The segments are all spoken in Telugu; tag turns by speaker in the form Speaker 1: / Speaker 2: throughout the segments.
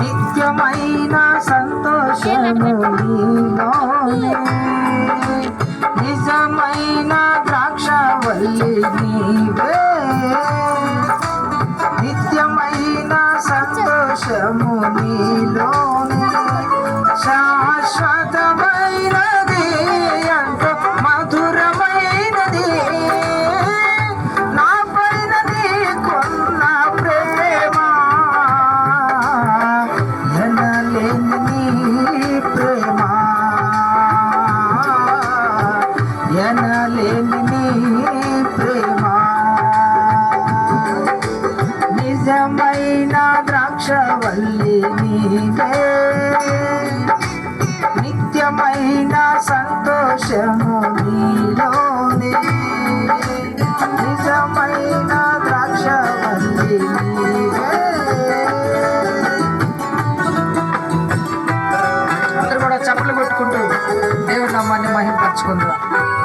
Speaker 1: నిత్యమైన సంతోషము నీలోనే. నిజమైన ద్రాక్షవల్లి నీవే. నిత్యమైన సంతోషము నీలోనే. నిజమైన ద్రాక్షవల్లి నీవే. నిత్యమైన సంతోషం. నామాన్ని మహింపరచుకుందాం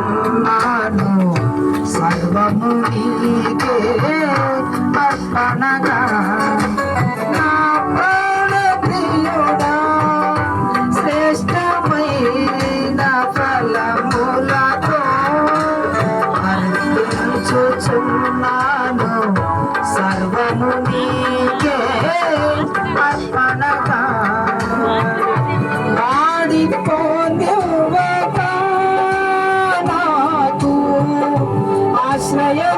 Speaker 1: ఉన్నాను సర్వము నీకే అర్పణగా. సర్వము నీకే అర్పణ Senhor.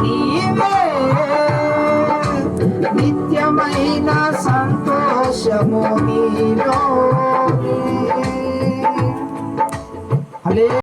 Speaker 1: నీవే నిత్యమైన సంతోషము నీలో